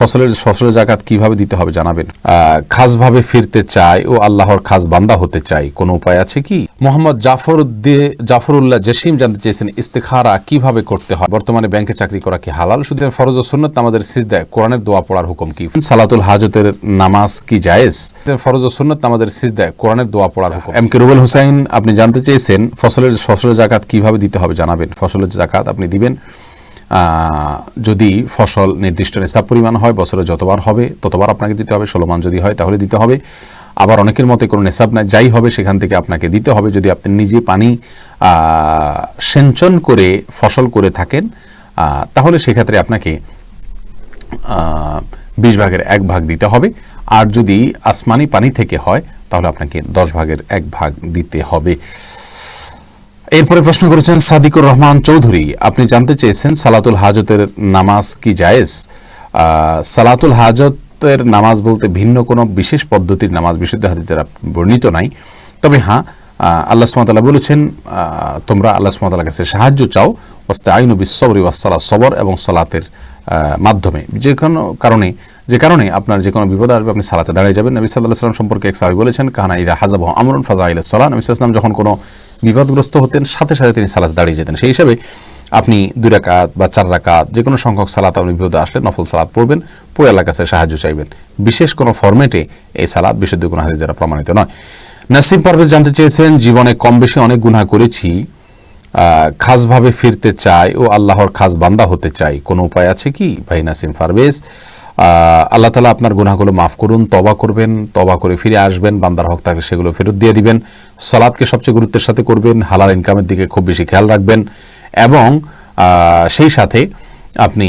ফসলের ফসলের জাকাত কীভাবে দিতে হবে জানাবেন? খাসভাবে ফিরতে চায় ও আল্লাহর খাস বান্দা হতে চাই কোনো উপায় আছে কি? মোহাম্মদ জাফর জাফরুল্লাহ জসিম জানতে চেয়েছেন, ইস্তেখারা কীভাবে করতে হয়? বর্তমানে ব্যাংকে চাকরি করা কি হালাল? শুধু ফরজ ও সুন্নত নামাজের সিজদায় কোরআনের দোয়া পড়ার হুকুম কি? সালাতুল হাজতের নামাজ কি জায়েজ? ফরজ ও সুন্নত নামাজের সিজদায় কোরআনের দোয়া পড়ার হুকুম। এম কে রুবেল হুসাইন, আপনি জানতে চেয়েছেন, ফসলের ফসলের জাকাত কীভাবে দিতে হবে জানাবেন? ফসলের জাকাত আপনি দিবেন। যদি ফসল নির্দিষ্ট নেশাব পরিমাণ হয়, বছরে যতবার হবে, ততবার আপনাকে দিতে হবে, ষোলো মান যদি হয়, তাহলে দিতে হবে। আবার অনেকের মতে কোনো নেশাব না, যাই হবে, সেখান থেকে আপনাকে দিতে হবে। যদি আপনি নিজে পানি সেঞ্চন করে ফসল করে থাকেন তাহলে সেক্ষেত্রে আপনাকে বিশ ভাগের এক ভাগ দিতে হবে। আর যদি আসমানি পানি থেকে হয়, তাহলে আপনাকে দশ ভাগের এক ভাগ দিতে হবে। এরপরে প্রশ্ন করেছেন সাদিকুর রহমান চৌধুরী, আপনি জানতে চেয়েছেন সালাতুল হাজতের নামাজ কি জায়েজ? সালাতুল হাজতের নামাজ বলতে ভিন্ন কোনো বিশেষ পদ্ধতির নামাজ, বিশুদ্ধ হাদিস যারা বর্ণিত নাই। তবে হ্যাঁ আল্লাহ সুমতাল্লাহ বলেছেন তোমরা আল্লাহ সুমতাল্লাহ কাছে সাহায্য চাও ওস্তে আইনু বিশ্বরি ওয়াসালা সবর এবং সালাতের মাধ্যমে। যে কোনো কারণে, যে কারণে আপনার যে কোনো বিপদ আসবে, আপনি সালাতে দাঁড়িয়ে যাবেন। নবী সাল্লাহ সাল্লাম সম্পর্কে এক সাহাবি বলেছেন, কাহানা ইরা হাজাব আমরুন ফাজা ইলা সালাহ নবী সাল্লাম যখন কোনো বিপদগ্রস্ত হতেন, সাথে সাথে তিনি সালাতে দাঁড়িয়ে যেতেন। সেই হিসাবে আপনি দুই রাকাত বা চার রাকাত যে কোনো সংখ্যক সালাত আপনি বিপদে আসলে নফল সালাত পড়বেন, পড়ে আল্লাহ কাছে সাহায্য চাইবেন। বিশেষ কোনো ফরম্যাটে এই সালাদ বিশুদ্ধ কোনো হাদিস দ্বারা প্রমাণিত নয়। নাসিম পারভেজ জানতে চেয়েছেন জীবনে কম বেশি অনেক গুনাহ করেছি খাসভাবে ফিরতে চাই ও আল্লাহর খাস বান্দা হতে চাই। কোনো উপায় আছে কি? ভাই নাসিম পারভেজ আল্লাহ তালা আপনার গুনাহগুলো মাফ করুন তবা করবেন তবা করে ফিরে আসবেন, বান্দার হক থাকলে সেগুলো ফেরত দিয়ে দিবেন। সালাদকে সবচেয়ে গুরুত্বের সাথে করবেন, হালাল ইনকামের দিকে খুব বেশি খেয়াল রাখবেন। এবং সেই সাথে আপনি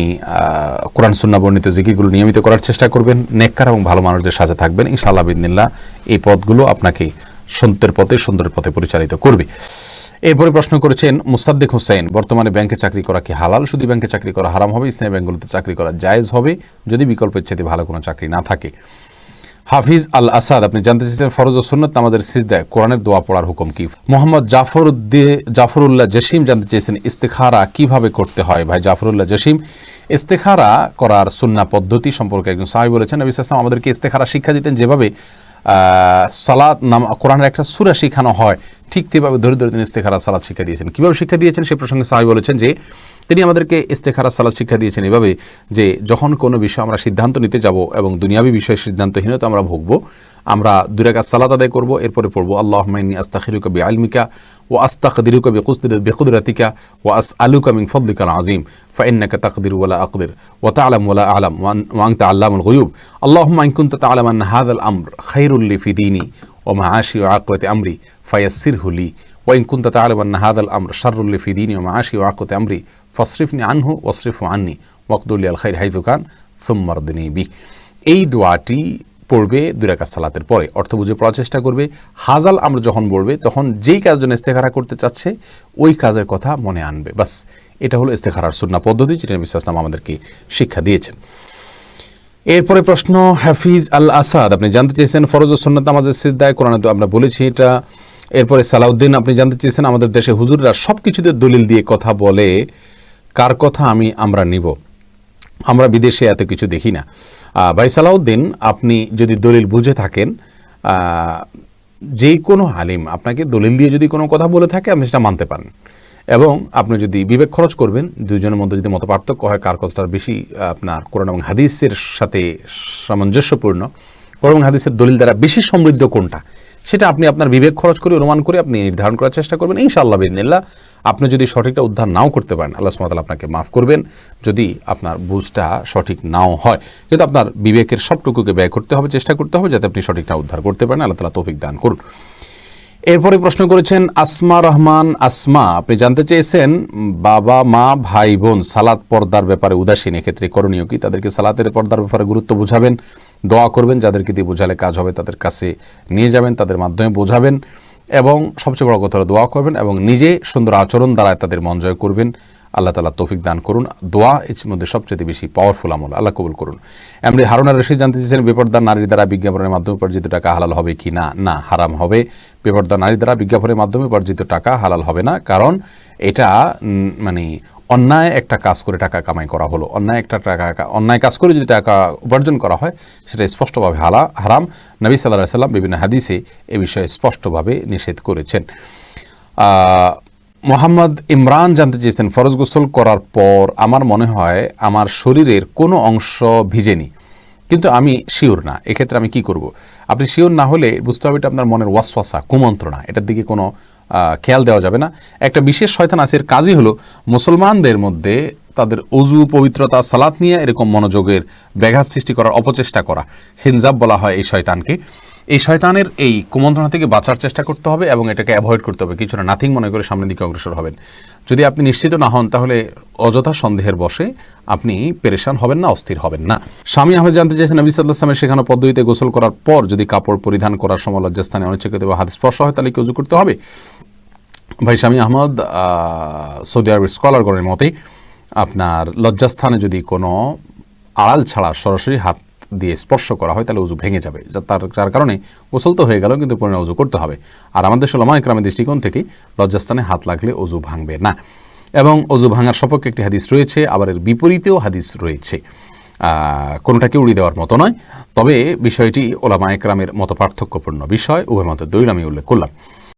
কোরআন সুন্না বর্ণিত জিকিরগুলো নিয়মিত করার চেষ্টা করবেন। নেককার এবং ভালো মানুষদের সাথে থাকবেন। ইনশাআল্লাহ বিদিনিল্লাহ এই পথগুলো আপনাকে সন্তের পথে সুন্দরের পথে পরিচালিত করবে। এরপরে প্রশ্ন করেছেন, মুসাদ্দিক হোসেন বর্তমানে ব্যাংকে চাকরি করা কি হালাল? শুধু ব্যাংকে চাকরি করা হারাম হবে, ইসলামী ব্যাংকগুলোতে চাকরি করা জায়েজ হবে, যদি বিকল্পের চেয়ে ভালো কোনো চাকরি না থাকে। হাফিজ আল আসাদ, আপনি জানতে চেয়েছেন ফরজ ও সুন্নত নামাজের সিজদায় কোরআনের দোয়া পড়ার হুকুম কি? মোহাম্মদ জাফর জাফরুল্লাহ জসিম জানতে চেয়েছেন, ইস্তেখারা কীভাবে করতে হয়? ভাই জাফরুল্লাহ জসিম, ইস্তেখারা করার সুন্না পদ্ধতি সম্পর্কে একজন সাহাবি বলেছেন আমাদেরকে ইস্তেখারা শিক্ষা দিতেন যেভাবে সালাত নাম কোরআনের একটা সুরা শেখানো হয়। ঠিক তেভাবে ধরে ধরে তিনি ইস্তেখারা সালাদ শিক্ষা দিয়েছেন। কীভাবে শিক্ষা দিয়েছেন? সে প্রসঙ্গে সাহাবি বলেছেন যে, তিনি আমাদেরকে ইস্তেখারা সালাদ শিক্ষা দিয়েছেন এভাবে যে, যখন কোনো বিষয় আমরা সিদ্ধান্ত নিতে যাব এবং দুনিয়াবী বিষয়ে সিদ্ধান্তহীনতা আমরা ভুগবো আমরা দুই রাকাত সালাত আদায় করবো এরপরে পড়বো আল্লাহ মাইনি আস্তাখিরুকা বি আলমিকা ও আস্তাকদিরুকা বেকুদরাতিকা ও আস আলুকা মিন ফদলিকা আজিম فإنك تقدر ولا أقدر وتعلم ولا أعلم وأن- وأنت علام الغيوب اللهم إن كنت تعلم أن هذا الأمر خير لي في ديني ومعاشي وعاقبة أمري فيسره لي وإن كنت تعلم أن هذا الأمر شر لي في ديني ومعاشي وعاقبة أمري فاصرفني عنه واصرفه عني واقدر لي الخير حيث كان ثم ارضني به এই দোয়াটি পড়বে, দুই রাকাত সালাতের পরে। অর্থ বুঝে পড়ার চেষ্টা করবে। হাজাল আমরা যখন বলবে, তখন যেই কাজ জন্য ইস্তেখারা করতে চাচ্ছে, ওই কাজের কথা মনে আনবে। বাস, এটা হলো ইস্তেখারার সুন্না পদ্ধতি, যেটা নবী সাল্লাল্লাহু আমাদেরকে শিক্ষা দিয়েছেন। এরপরে প্রশ্ন, হাফিজ আল আসাদ আপনি জানতে চেয়েছেন ফরজ ও সুন্নত আমাদের সিদ্ধায় কোরআনে তো আমরা বলেছি এটা। এরপরে সালাউদ্দিন, আপনি জানতে চেয়েছেন আমাদের দেশে হুজুররা সব কিছুতে দলিল দিয়ে কথা বলে, কার কথা আমি আমরা নিব? আমরা বিদেশে এত কিছু দেখি না। ভাই সালাউদ্দিন, আপনি যদি দলিল বুঝে থাকেন যে কোনো আলিম আপনাকে দলিল দিয়ে যদি কোনো কথা বলে থাকে, আপনি সেটা মানতে পারেন। এবং আপনি যদি বিবেক খরচ করবেন দুজনের মধ্যে যদি মত পার্থক্য হয়, কার কথাটার বেশি আপনার কোরআন এবং হাদিসের সাথে সামঞ্জস্যপূর্ণ, কোরআন এবং হাদিসের দলিল দ্বারা বেশি সমৃদ্ধ কোনটা? সেটা আপনি আপনার বিবেক খরচ করে, অনুমান করে আপনি নির্ধারণ করার চেষ্টা করবেন। ইনশাআল্লাহ বিদিনিল্লাহ আপনি যদি সঠিকটা উদ্ধার নাও করতে পারেন, আল্লাহ সুমাতাল আপনাকে মাফ করবেন। যদি আপনার বুঝটা সঠিক নাও হয়, কিন্তু আপনার বিবেকের সবটুকুকে ব্যয় করতে হবে, চেষ্টা করতে হবে যাতে আপনি সঠিকটা উদ্ধার করতে পারেন। আল্লাহ তালা তৌফিক দান করুন। এরপরে প্রশ্ন করেছেন, আসমা রহমান, আসমা, আপনি জানতে চেয়েছেন, বাবা, মা, ভাই, বোন, সালাত পর্দার ব্যাপারে উদাসীন, এক্ষেত্রে করণীয় কি? তাদেরকে সালাতের পর্দার ব্যাপারে গুরুত্ব বোঝাবেন। দোয়া করবেন, যাদেরকে দিয়ে বোঝালে কাজ হবে, তাদের কাছে নিয়ে যাবেন, তাদের মাধ্যমে বোঝাবেন এবং সবচেয়ে বড় কথা দোয়া করবেন এবং নিজে সুন্দর আচরণ দ্বারা তাদের মন জয় করবেন। আল্লাহ তালা তৌফিক দান করুন। দোয়া এর মধ্যে সবচেয়ে বেশি পাওয়ারফুল আমল। আল্লাহ কবুল করুন। এমনি হারুনা রশিদ জানতে চেয়েছেন বেপরদার নারীর দ্বারা বিজ্ঞাপনের মাধ্যমে উপার্জিত টাকা হালাল হবে কি না? না, হারাম হবে। বেপরদার নারীর দ্বারা বিজ্ঞাপনের মাধ্যমে উপার্জিত টাকা হালাল হবে না। কারণ এটা মানে অন্যায় একটা কাজ করে টাকা কামাই করা হলো। অন্যায় একটা টাকা অন্যায় কাজ করে যদি টাকা উপার্জন করা হয়, সেটা স্পষ্টভাবে হালা হারাম। নবী সাল্লাহ সাল্লাম বিভিন্ন হাদিসে এ বিষয়ে স্পষ্টভাবে নিষেধ করেছেন। মোহাম্মদ ইমরান জানতে চেয়েছেন, ফরজ গোসল করার পর আমার মনে হয় আমার শরীরের কোনো অংশ ভিজেনি। কিন্তু আমি শিওর না, এক্ষেত্রে আমি কি করব? আপনি শিওর না হলে বুঝতে হবে এটা আপনার মনের ওয়াসওয়াসা, কুমন্ত্রণা। এটার দিকে কোনো খেয়াল দেওয়া যাবে না। একটা বিশেষ শয়তান আছে কাজই হলো মুসলমানদের মধ্যে তাদের অজু, পবিত্রতা, সালাত নিয়ে এরকম মনোযোগের ব্যাঘাত সৃষ্টি করার অপচেষ্টা করা। হিনজাব বলা হয় এই শয়তানকে। এই শয়তানের এই কুমন্ত্রণা থেকে বাঁচার চেষ্টা করতে হবে এবং এটাকে অ্যাভয়েড করতে হবে। কিছুটা নাথিং মনে করে সামনের দিকে অগ্রসর হবেন। যদি আপনি নিশ্চিত না হন, তাহলে অযথা সন্দেহের বসে আপনি পেরেশান হবেন না, অস্থির হবেন না। স্বামী আহমেদ জানতে চাইছেন নবী সাল্লাহ সাল্লামের শেখানো পদ্ধতিতে গোসল করার পর যদি কাপড় পরিধান করার সময় লজ্জাস্থানে অনিচ্ছাকৃত বা হাত স্পর্শ হয়, তাহলে কি উজু করতে হবে? ভাই স্বামী আহমদ সৌদি আরবের স্কলারগণের মতে আপনার লজ্জাস্থানে যদি কোনো আড়াল ছাড়া সরাসরি হাত দিয়ে স্পর্শ করা হয়, তাহলে উজু ভেঙে যাবে। তার, যার কারণে গোসল তো হয়ে গেল, কিন্তু পরিণাম উজু করতে হবে। আর আমাদের সোলামা একরামের দৃষ্টিকোণ থেকে লজ্জাস্থানে হাত লাগলে উজু ভাঙবে না। এবং অজু ভাঙার সপক্ষে একটি হাদিস রয়েছে, আবার এর বিপরীতেও হাদিস রয়েছে। কোনোটাকে উড়িয়ে দেওয়ার মতো নয়। তবে বিষয়টি ওলামা একরামের মতো পার্থক্যপূর্ণ বিষয়, উভয় মতো দলিল আমি উল্লেখ করলাম।